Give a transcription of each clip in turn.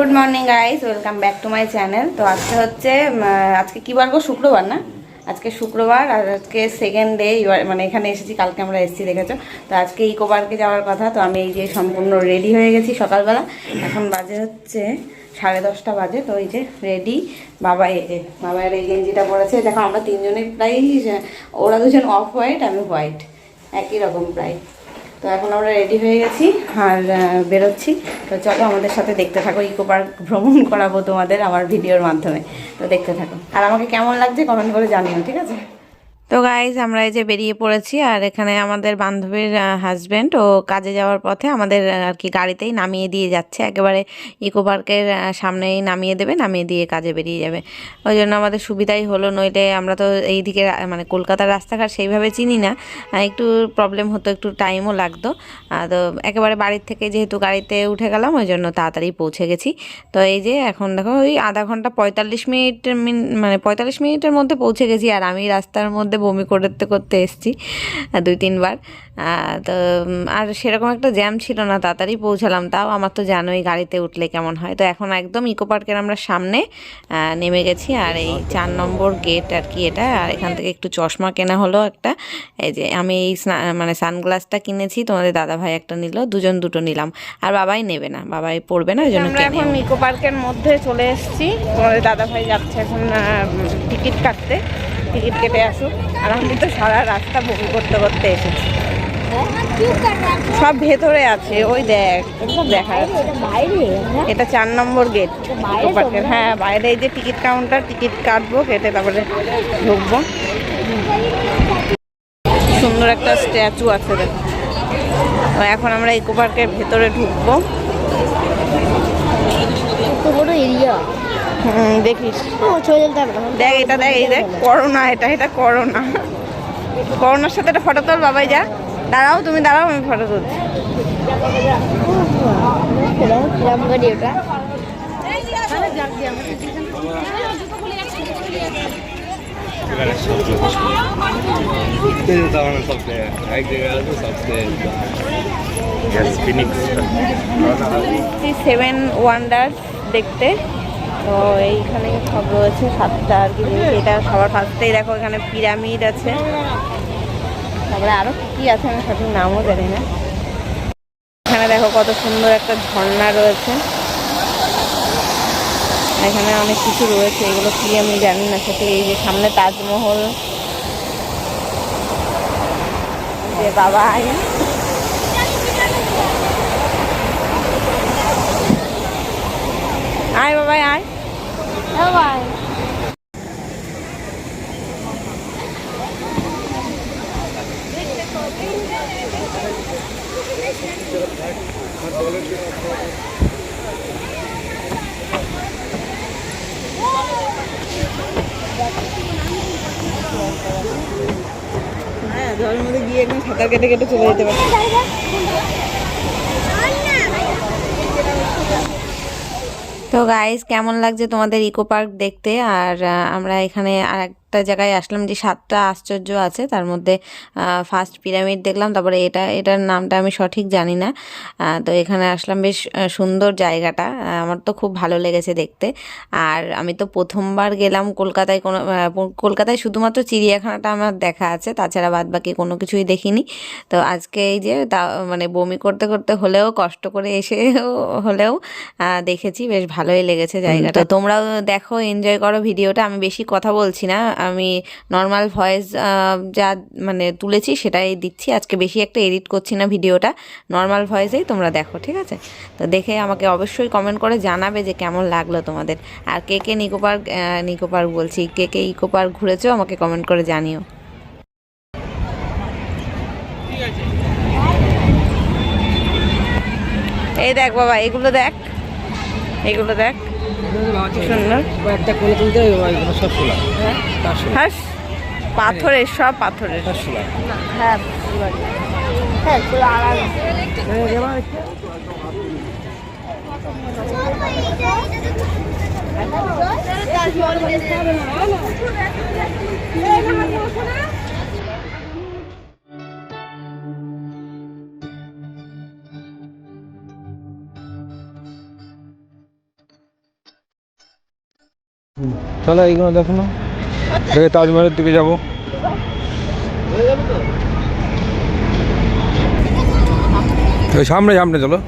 Good morning guys welcome back to my channel তো আজকে হচ্ছে আজকে কি বার শুক্রবার না? আজকে শুক্রবার আর আজকে সেকেন্ড ডে মানে এখানে এসেছি, কালকে আমরা এসেছি, দেখেছ? তো আজকে ইকো পার্কে যাওয়ার কথা, তো আমি এই যে সম্পূর্ণ রেডি হয়ে গেছি সকালবেলা। এখন বাজে হচ্ছে সাড়ে দশটা বাজে, তো এই যে রেডি বাবা এই যে বাবার এই গেঞ্জিটা পরেছে। দেখো, আমরা তিনজনেই প্রায়, ওরা দুজন অফ হোয়াইট আমি হোয়াইট একই রকম প্রায়। তো এখন আমরা রেডি হয়ে গেছি আর বেরোচ্ছি। তো চলো আমাদের সাথে দেখতে থাকো ইকো পার্ক ভ্রমণ করাবো তোমাদের আমার ভিডিওর মাধ্যমে। তো দেখতে থাকো। আর আমাকে কেমন লাগছে কমেন্ট করে জানিও, ঠিক আছে? তো গাইজ আমরা এই যে বেরিয়ে পড়েছি আর এখানে আমাদের বান্ধবীর হাজব্যান্ড ও কাজে যাওয়ার পথে আমাদের আর কি গাড়িতেই নামিয়ে দিয়ে যাচ্ছে। একেবারে ইকো পার্কের সামনেই নামিয়ে দেবে, নামিয়ে দিয়ে কাজে বেরিয়ে যাবে। ওই জন্য আমাদের সুবিধাই হলো, নইলে আমরা তো এই দিকে মানে কলকাতার রাস্তাঘাট সেইভাবে চিনি না। একটু প্রবলেম হতো, একটু টাইমও লাগতো। তো একেবারে বাড়ির থেকে যেহেতু গাড়িতে উঠে গেলাম, ওই জন্য তাড়াতাড়ি পৌঁছে গেছি। তো এই যে এখন দেখো, ওই আধা ঘণ্টা পঁয়তাল্লিশ মিনিট, মিন- মানে পঁয়তাল্লিশ মিনিটের মধ্যে পৌঁছে গেছি। আর আমি রাস্তার মধ্যে বমি করতে করতে এসেছি দুই তিনবার। তো আর সেরকম একটা জ্যাম ছিল না তাড়াতাড়ি পৌঁছালাম। তাও আমার তো জানোই গাড়িতে উঠলে কেমন হয়। তো এখন একদম ইকো পার্কের আমরা সামনে নেমে গেছি। আর এই চার নম্বর গেট আর কি এটা। আর এখান থেকে একটু চশমা কেনা হলো একটা। এই যে আমি এই মানে সানগ্লাসটা কিনেছি তোমাদের দাদা ভাই একটা নিল দুজন দুটো নিলাম। আর বাবাই নেবে না বাবাই পড়বে না ওই জন্য আমরা এখন ইকো পার্কের মধ্যে চলে এসেছি। তোমাদের দাদা ভাই যাচ্ছে এখন টিকিট কাটতে। টিকিট কেটে আসুক। আর আমি তো সারা রাস্তা বমি করতে করতে এসেছি। সব ভেতরে আছে, ওই দেখ দেখা যাচ্ছে। এটা চার নম্বর গেট পার্কের হ্যাঁ বাইরে এই যে টিকিট কাউন্টার, টিকিট কাটবো, কেটে তারপরে ঢুকবো। সুন্দর একটা স্ট্যাচু আছে দেখ। এখন আমরা ইকো পার্কের ভেতরে ঢুকবো। এরিয়া দেখ এটা দেখ এই দেখ এটা এটা করোনার সাথে ফটো তোল বাবাই যা। দাঁড়াও তুমি দাঁড়াও আমি ফটো সেভেন দেখতে। তো এইখানে সব রয়েছে, সাতটা আর কি। এটা সবার ফার্স্টেই দেখো এখানে পিরামিড আছে। তারপরে আরও কী কী আছে আমি সঠিক নামও জানি না। এখানে দেখো কত সুন্দর একটা ঝর্ণা রয়েছে। এখানে অনেক কিছু রয়েছে, এগুলো কি আমি জানি না সঠিক এই যে সামনে তাজমহল। যে বাবা আয় বাবাই, আয়। ভাই হ্যাঁ জলের মধ্যে গিয়ে একদম সাঁতার কেটে কেটে চলে যেতে পারে। তো গাইস কেমন লাগছে তোমাদের ইকো পার্ক দেখতে? আর আমরা এখানে আর একটা জায়গায় আসলাম যে সাতটা আশ্চর্য আছে। তার মধ্যে ফার্স্ট পিরামিড দেখলাম তারপরে এটা এটার নামটা আমি সঠিক জানি না। তো এখানে আসলাম বেশ সুন্দর জায়গাটা। আমার তো খুব ভালো লেগেছে দেখতে। আর আমি তো প্রথমবার গেলাম কলকাতায় কোনো কলকাতায় শুধুমাত্র চিড়িয়াখানাটা আমার দেখা আছে তাছাড়া বাদ বাকি কোনো কিছুই দেখিনি। তো আজকে এই যে তা মানে বমি করতে করতে হলেও কষ্ট করে এসে হলেও দেখেছি বেশ ভালোই লেগেছে জায়গাটা। তোমরাও দেখো এনজয় করো ভিডিওটা। আমি বেশি কথা বলছি না। আমি নর্মাল ভয়েস যা মানে তুলেছি সেটাই দিচ্ছি। আজকে বেশি একটা এডিট করছি না ভিডিওটা। নর্মাল ভয়েসেই তোমরা দেখো, ঠিক আছে? তো দেখে আমাকে অবশ্যই কমেন্ট করে জানাবে যে কেমন লাগল তোমাদের। আর কে কে নিকো পার্ক নিকো পার্ক বলছি, কে কে ইকো পার্ক ঘুরেছো আমাকে কমেন্ট করে জানিও। এই দেখ বাবা, এগুলো দেখ। এগুলো দেখ। একটা কোলে তুলতে সব শোলা হাস পাথরের সব পাথরের। হ্যাঁ হ্যাঁ চলো এইগুলো দেখো না। দেখে তাজমহলের দিকে যাব। সামনে সামনে চলো।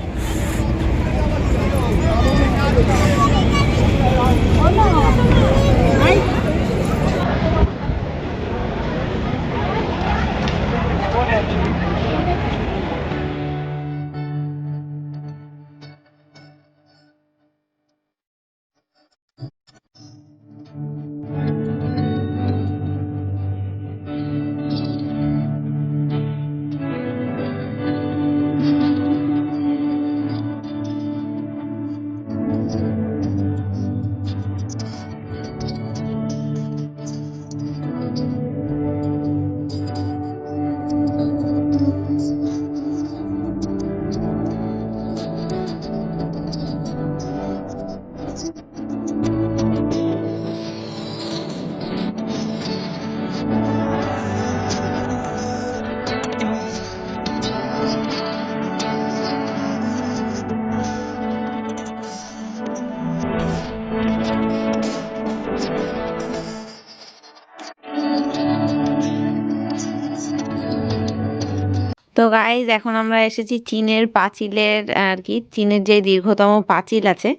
toga গাইজ এখন আমরা এসেছি চীনের পাঁচিলের আর কি চীনের যে দীর্ঘতম পাঁচিল আছে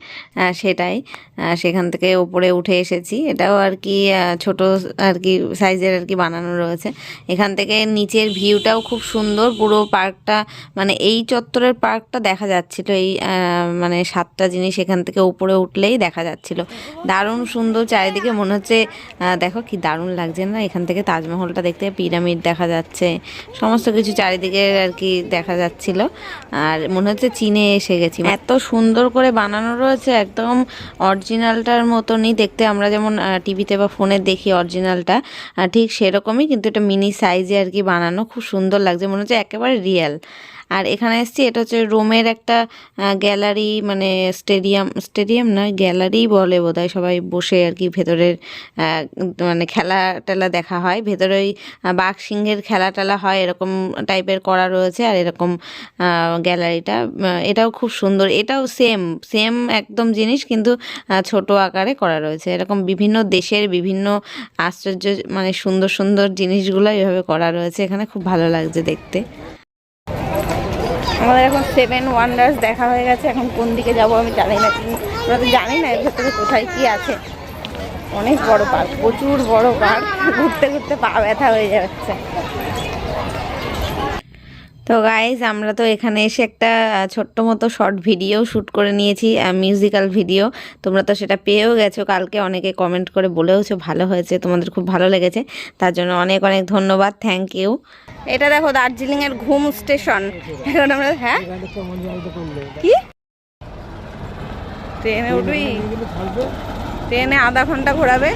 সেটাই সেখান থেকে উপরে উঠে এসেছি। এটাও আর কি ছোট আর কি সাইজের আর কি বানানো রয়েছে। এখান থেকে নিচের ভিউটাও খুব সুন্দর, পুরো পার্কটা মানে এই চত্বরের পার্কটা দেখা যাচ্ছিল, এই মানে সাতটা জিনিস এখান থেকে উপরে উঠলেই দেখা যাচ্ছিল। দারুণ সুন্দর চারিদিকে, মনে হচ্ছে দেখো কি দারুণ লাগছে না, এখান থেকে তাজমহলটা দেখতে, পিরামিড দেখা যাচ্ছে, সমস্ত কিছু চারিদিকে আর কি দেখা যাচ্ছিল। আর মনে হচ্ছে চীনে এসে গেছি। এত সুন্দর করে বানানো রয়েছে, একদম অরিজিনালটার মতনই দেখতে। আমরা যেমন টিভিতে বা ফোনে দেখি অরিজিনালটা ঠিক সেরকমই, কিন্তু এটা মিনি সাইজে আর কি বানানো। খুব সুন্দর লাগছে, মনে হচ্ছে একেবারে রিয়েল। আর এখানে এসেছি, এটা হচ্ছে রোমের একটা গ্যালারি মানে স্টেডিয়াম স্টেডিয়াম নয় গ্যালারি বলে বোধহয় সবাই বসে আর কি ভেতরের মানে খেলা টেলা দেখা হয়। ভেতরে ওই বাঘ সিংহের খেলা টেলা হয়, এরকম টাইপের করা রয়েছে আর এরকম গ্যালারিটা এটাও খুব সুন্দর। এটাও সেম সেম একদম জিনিস কিন্তু ছোট আকারে করা রয়েছে। এরকম বিভিন্ন দেশের বিভিন্ন আশ্চর্য মানে সুন্দর সুন্দর জিনিসগুলো এভাবে করা রয়েছে। এখানে খুব ভালো লাগছে দেখতে। আমাদের এখন সেভেন ওয়ান্ডার্স দেখা হয়ে গেছে, এখন কোন দিকে যাব আমি জানি না, আমরা তো জানি না এর ভেতরে কোথায় কী আছে। অনেক বড় পার্ক প্রচুর বড় পার্ক ঘুরতে ঘুরতে পা ব্যথা হয়ে যাচ্ছে। তো গাইজ আমরা তো এখানে এসে একটা ছোট্ট মতো শর্ট ভিডিও শ্যুট করে নিয়েছি মিউজিক্যাল ভিডিও তোমরা তো সেটা পেয়েও গেছো, কালকে অনেকে কমেন্ট করে বলেওছো, ভালো হয়েছে, তোমাদের খুব ভালো লেগেছে। তার জন্য অনেক অনেক ধন্যবাদ থ্যাংক ইউ এটা দেখো, দার্জিলিংয়ের ঘুম স্টেশন এখন আমরা হ্যাঁ? কি? ট্রেনে উঠবি? ট্রেনে আধা ঘণ্টা ঘোরাবে?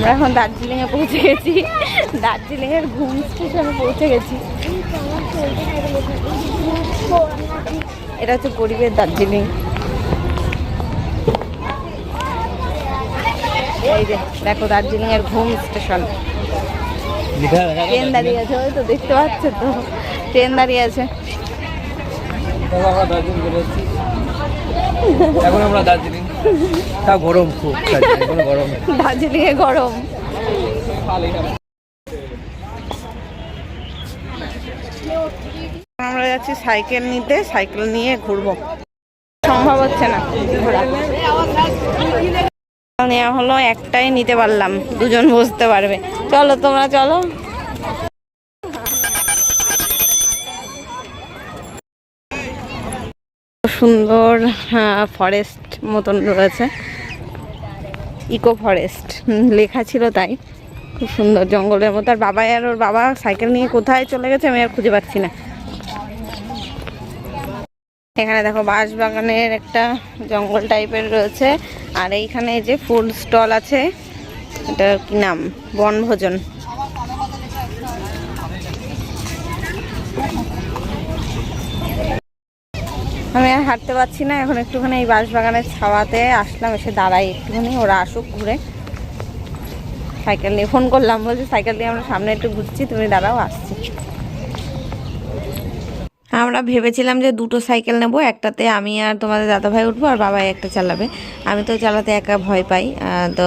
আমরা এখন দার্জিলিংয়ে পৌঁছে গেছি। দার্জিলিংয়ের ঘুম স্টেশনে পৌঁছে গেছি। এটা হচ্ছে গরিবের দার্জিলিং। এই যে দেখো দার্জিলিংয়ের ঘুম স্টেশন। ট্রেন দাঁড়িয়ে আছে ওই তো দেখতে পাচ্ছ তো। ট্রেন দাঁড়িয়ে আছে। এখন আমরা দার্জিলিং তা গরম খুব এখনও গরম। দার্জিলিংয়ে গরম। আমরা যাচ্ছি সাইকেল নিতে সাইকেল নিয়ে ঘুরবো। সম্ভব হচ্ছে না। ঘোরা নেওয়া হলো একটাই নিতে পারলাম। দুজন বসতে পারবে। চলো তোমরা চলো। সুন্দর ফরেস্ট মতন রয়েছে। ইকো ফরেস্ট লেখা ছিল তাই। খুব সুন্দর জঙ্গলের মতো। আর বাবা আর ওর বাবা সাইকেল নিয়ে কোথায় চলে গেছে আমি আর খুঁজে পাচ্ছি না। এখানে দেখো বাঁশ বাগানের একটা জঙ্গল টাইপের রয়েছে। আর এইখানে যে ফুল স্টল আছে, এটা কি নাম? বনভোজন। আমি আর হাঁটতে পারছি না, এখন একটুখানি এই বাঁশ বাগানের ছাওয়াতে আসলাম, এসে দাঁড়াই একটুখানি, ওরা আসুক ঘুরে। সাইকেল নিয়ে, ফোন করলাম, বলছি, সাইকেল নিয়ে আমরা সামনে একটু ঘুরছি, তুমি দাঁড়াও, আসছি। আমরা ভেবেছিলাম যে দুটো সাইকেল নেব, একটাতে আমি আর তোমাদের দাদাভাই উঠবো আর বাবাই একটা চালাবে। আমি তো চালাতে একা ভয় পাই তো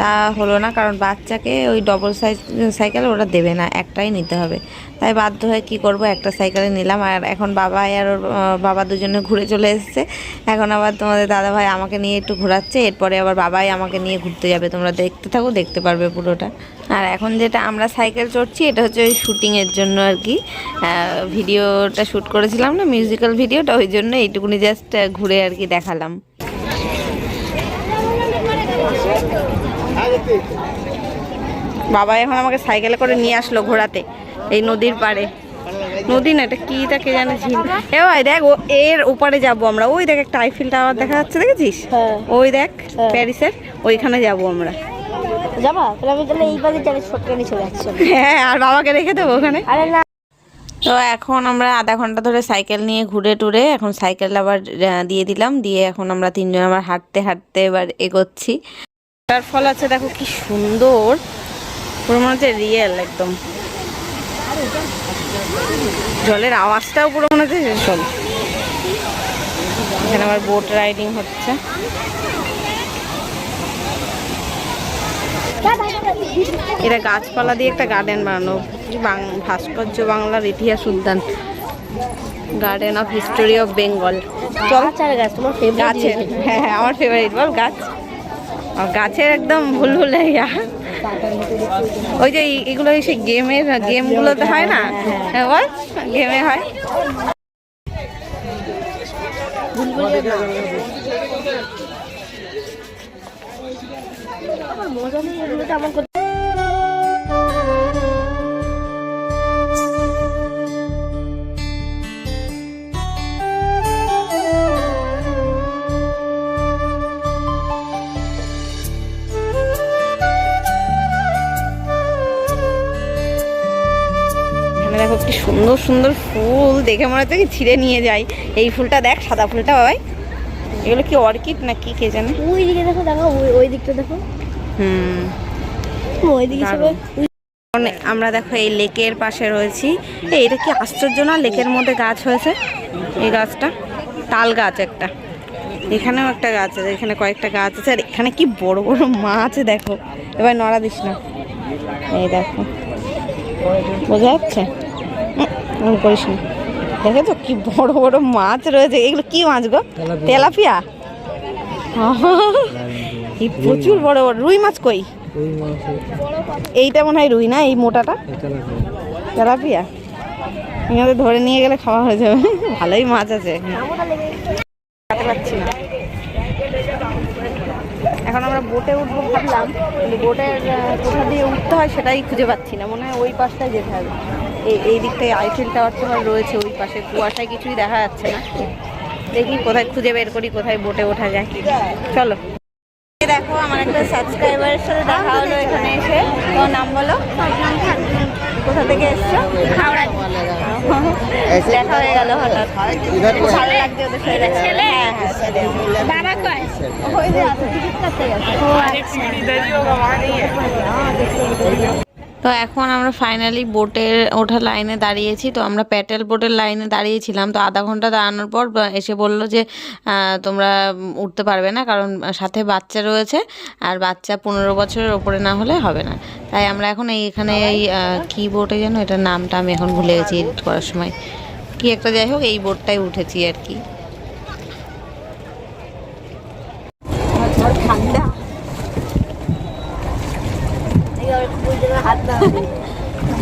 তা হলো না, কারণ বাচ্চাকে ওই ডবল সাইজ সাইকেল ওরা দেবে না, একটাই নিতে হবে। তাই বাধ্য হয়ে কী করব, একটা সাইকেলে নিলাম। আর এখন বাবাই আর ওর বাবা দুজনে ঘুরে চলে এসেছে। এখন আবার তোমাদের দাদাভাই আমাকে নিয়ে একটু ঘোরাচ্ছে, এরপরে আবার বাবাই আমাকে নিয়ে ঘুরতে যাবে। তোমরা দেখতে থাকো, দেখতে পারবে পুরোটা। আর এখন যেটা আমরা সাইকেল চড়ছি এটা হচ্ছে ওই শুটিংয়ের জন্য আর কি। ভিডিওটা শ্যুট করেছিলাম না মিউজিক্যাল ভিডিওটা ওই জন্য এইটুকুনি জাস্ট ঘুরে আর কি দেখালাম। বাবা এখন আমাকে সাইকেলে করে নিয়ে আসলো ঘোরাতে এই নদীর পাড়ে। নদী না এটা কি তাকে জানে ঝিল। এ ভাই দেখ ও এর ওপারে যাব আমরা। ওই দেখ একটা আইফিল টাওয়ার দেখা যাচ্ছে দেখেছিস? হ্যাঁ। ওই দেখ। প্যারিসের ওইখানে যাব আমরা। যাবা তাহলে আমি তাহলে এই বাজে চলে শর্টকাটে চলে যাচ্ছি হ্যাঁ আর বাবাকে রেখে দেবো ওখানে। আরে না। তো এখন আমরা আধা ঘণ্টা ধরে সাইকেল নিয়ে ঘুরে টুরে এখন সাইকেল আবার দিয়ে দিলাম দিয়ে এখন আমরা তিনজন আবার হাঁটতে হাঁটতে এবার এগোচ্ছি। তার ফল আছে দেখো কি সুন্দর। পুরো মনে হচ্ছে রিয়েল একদম। জলের আওয়াজটাও পুরো মনে হচ্ছে রেশম এখানে আবার বোট রাইডিং হচ্ছে। এটা গাছপালা দিয়ে একটা গার্ডেন বানানো। ভাস্কর্য বাংলার ইতিহাস উদ্যান। Garden of history of Bengal চল। গাছ তোমার গাছের হ্যাঁ হ্যাঁ আমার ফেভারিট বল গাছ। গাছের একদম ভুল ভুল ওই যে এগুলো সেই গেমের গেমগুলোতে হয় না? হ্যাঁ বল। গেমে হয়। দেখো কি সুন্দর সুন্দর ফুল, দেখে মনে হচ্ছে কি ছিঁড়ে নিয়ে যাই। এই ফুলটা দেখ, সাদা ফুলটা, বাবাই। এগুলো কি অর্কিড না কি কে জানে? ওই দিকে দেখো দেখো ওই দিকটা দেখো। হুম। সবাই আমরা দেখো এই লেকের পাশে রয়েছি। এই এটা কি আশ্চর্য না? লেকের মধ্যে গাছ হয়েছে। এই গাছটা তাল গাছ একটা। এখানেও একটা গাছ আছে এখানে কয়েকটা গাছ আছে। আর এখানে কি বড় বড় মাছ দেখো। এবার নড়া দিস না। এই দেখো। বোঝা যাচ্ছে? করিস না। দেখেছ কি বড় বড় মাছ রয়েছে? এগুলো কি মাছ গো? তেলাপিয়া। প্রচুর বড় বড়। রুই মাছ কই? এইটা মনে হয় রুই না এই মোটাটা? তেলাপিয়া? এখানে ধরে নিয়ে গেলে খাওয়া হয়ে যাবে। ভালোই মাছ আছে। এখানে। আমরা বোটে উঠবো ভাবলাম কিন্তু বোটের আহ, কোথা দিয়ে উঠতে হয় সেটাই খুঁজে পাচ্ছি না। মনে হয় ওই পাশটায় যেতে হবে। এই এই দিকটায় আইফেল টাওয়ার টাওয়ার রয়েছে ওই পাশে। কুয়াশায় কিছুই দেখা যাচ্ছে না। দেখি কোথায় খুঁজে বের করি কোথায় বোটে ওঠা যায় চলো। আমার একটা সাবস্ক্রাইবারের সাথে দেখা হলো এখানে এসে। তোমার নাম বলো? কোথা থেকে এসছো? হাওড়া। দেখা হয়ে গেল হঠাৎ। ভালো লাগছে ওদের সাথে ছেলে। বাবা কয়? ওই যে আছে, টিকিট কাটতে গেছে। তো এখন আমরা ফাইনালি বোটের ওঠার লাইনে দাঁড়িয়েছি। তো আমরা প্যাটেল বোটের লাইনে দাঁড়িয়েছিলাম। তো আধা ঘণ্টা দাঁড়ানোর পর এসে বলল যে তোমরা উঠতে পারবে না কারণ সাথে বাচ্চা রয়েছে আর বাচ্চা পনেরো বছরের ওপরে না হলে হবে না। তাই আমরা এখন এই এখানে এই কী কি বোটে যেন এটার নামটা আমি এখন ভুলে গেছি এডিট করার সময়। কি একটা যাই হোক এই বোটটাই উঠেছি আর কি। ঠান্ডা।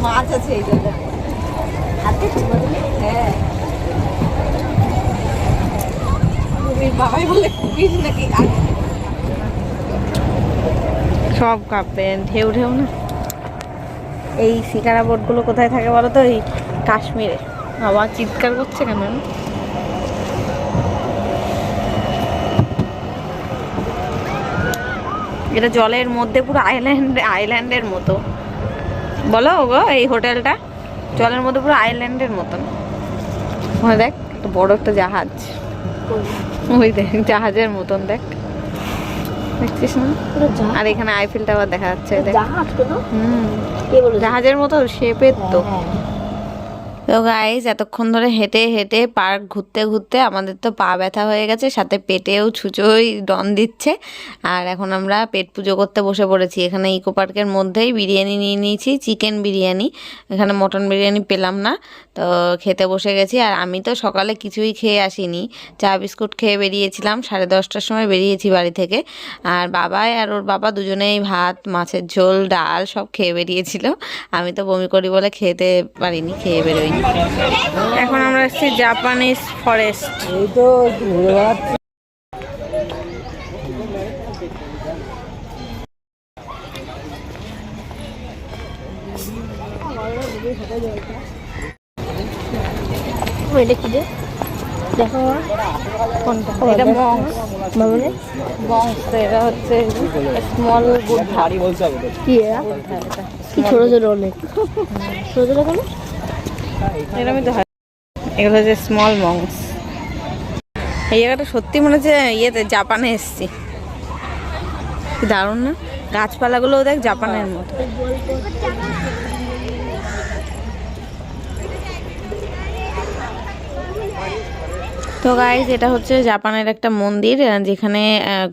মাছ আছে এই হ্যাঁ। সব কাঁপবে ঢেউ ঢেউ না। এই শিকারা বোটগুলো কোথায় থাকে বলো তো? এই কাশ্মীরে। বাবা চিৎকার করছে কেন? এটা জলের মধ্যে পুরো আইল্যান্ড আইল্যান্ডের মতো। বলো গো এই হোটেলটা? জলের মধ্যে পুরো আইল্যান্ডের মতন। ওখানে দেখ একটা বড় একটা জাহাজ। ওই দেখ জাহাজের মতন দেখ। দেখছিস না? আর এখানে আইফেল টাওয়ার দেখা যাচ্ছে জাহাজ হুম। জাহাজের মতো শেপের তো। হ্যাঁ। তো গাইজ এতক্ষণ ধরে হেঁটে হেঁটে পার্ক ঘুরতে ঘুরতে আমাদের তো পা ব্যথা হয়ে গেছে, সাথে পেটেও ছুঁচোই ডন দিচ্ছে। আর এখন আমরা পেট পুজো করতে বসে পড়েছি। এখানে ইকো পার্কের মধ্যেই বিরিয়ানি নিয়ে নিয়েছি চিকেন বিরিয়ানি। এখানে মটন বিরিয়ানি পেলাম না, তো খেতে বসে গেছি। আর আমি তো সকালে কিছুই খেয়ে আসিনি। চা বিস্কুট খেয়ে বেরিয়েছিলাম, সাড়ে দশটার সময় বেরিয়েছি বাড়ি থেকে। আর বাবাই আর ওর বাবা দুজনেই ভাত, মাছের ঝোল, ডাল সব খেয়ে বেরিয়েছিল। আমি তো বমি করি বলে খেতে পারিনি, খেয়ে বেরোইনি। এখন আমরা এসেছি জাপানিজ ফরেস্ট এই তো এটা কি রে দেখো কোনটা এটা মংস মামনি মংস এটা হচ্ছে স্মল গুড কি এরা? কি ছোট ছোট অনেক। ছোট ছোট কেন? এরকমই এগুলো হচ্ছে স্মল মংস এই জায়গাটা সত্যি মনে হচ্ছে ইয়েতে, জাপানে এসছি। দারুণ না? গাছপালাগুলোও দেখ জাপানের মতো। তো গাইজ এটা হচ্ছে জাপানের একটা মন্দির যেখানে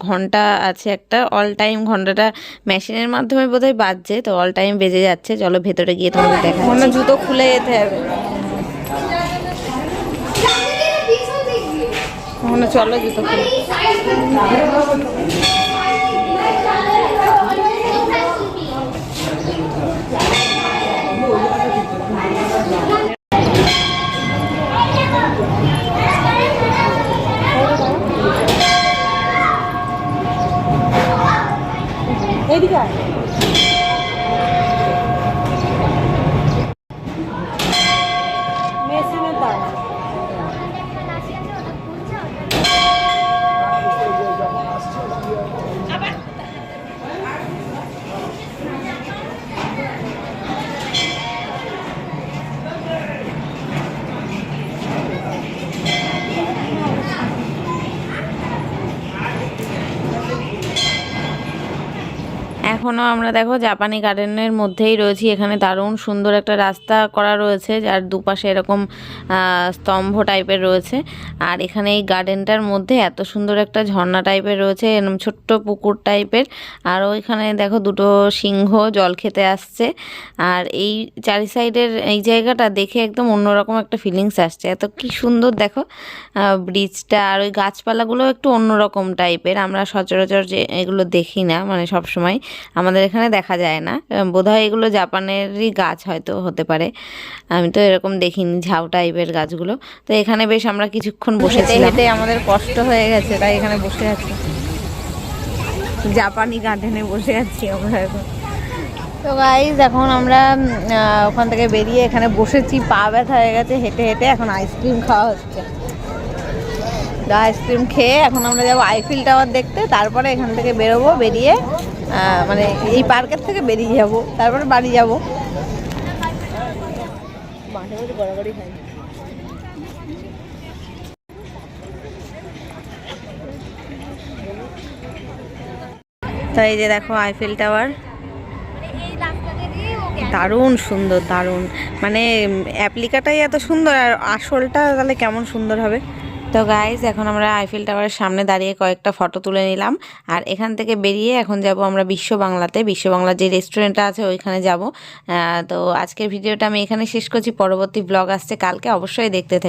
ঘণ্টা আছে একটা। অল টাইম ঘন্টাটা মেশিনের মাধ্যমে বোধহয় বাজছে, তো অল টাইম বেজে যাচ্ছে। চলো ভেতরে গিয়ে তোমাদের দেখা জুতো খুলে যেতে হবে। চলো জুতো খুলে এখনও আমরা দেখো জাপানি গার্ডেনের মধ্যেই রয়েছি। এখানে দারুণ সুন্দর একটা রাস্তা করা রয়েছে, যার দুপাশে এরকম স্তম্ভ টাইপের রয়েছে। আর এখানে এই গার্ডেনটার মধ্যে এত সুন্দর একটা ঝর্ণা টাইপের রয়েছে এরকম ছোট্ট পুকুর টাইপের। আর ওইখানে দেখো দুটো সিংহ জল খেতে আসছে। আর এই চারি সাইডের এই জায়গাটা দেখে একদম অন্যরকম একটা ফিলিংস আসছে। এত কি সুন্দর দেখো ব্রিজটা আর ওই গাছপালাগুলো একটু অন্যরকম টাইপের। আমরা সচরাচর যে এগুলো দেখি না মানে সব সময় আমাদের এখানে দেখা যায় না। বোধহয় এগুলো জাপানেরই গাছ হয়তো হতে পারে। আমি তো এরকম দেখিনি ঝাউ টাইপের গাছগুলো। তো এখানে বেশ আমরা কিছুক্ষণ বসেছিলাম। হেঁটে আমাদের কষ্ট হয়ে গেছে তাই এখানে বসে আছি। জাপানি গার্ডেনে বসে আছি আমরা এখন। তো গাইজ এখন আমরা আহ, ওখান থেকে বেরিয়ে এখানে বসেছি। পা ব্যথা হয়ে গেছে হেঁটে হেঁটে এখন আইসক্রিম খাওয়া হচ্ছে। আইসক্রিম খেয়ে এখন আমরা যাব আইফিল টাওয়ার দেখতে, তারপরে এখান থেকে বেরোবো, বেরিয়ে মানে এই পার্কের থেকে বেরিয়ে যাব, তারপরে বাড়ি যাব। তো এই যে দেখো আইফেল টাওয়ার। দারুণ সুন্দর, দারুণ। মানে অ্যাপ্লিকাটাই এত সুন্দর, আর আসলটা তাহলে কেমন সুন্দর হবে? তো গাইজ এখন আমরা আইফেল টাওয়ারের সামনে দাঁড়িয়ে কয়েকটা ফটো তুলে নিলাম। আর এখান থেকে বেরিয়ে এখন যাব আমরা বিশ্ব বাংলাতে। বিশ্ব বাংলার যে রেস্টুরেন্টটা আছে, ওইখানে যাব। তো আজকের ভিডিওটা আমি এখানে শেষ করছি। পরবর্তী ব্লগ আসছে কালকে, অবশ্যই দেখতে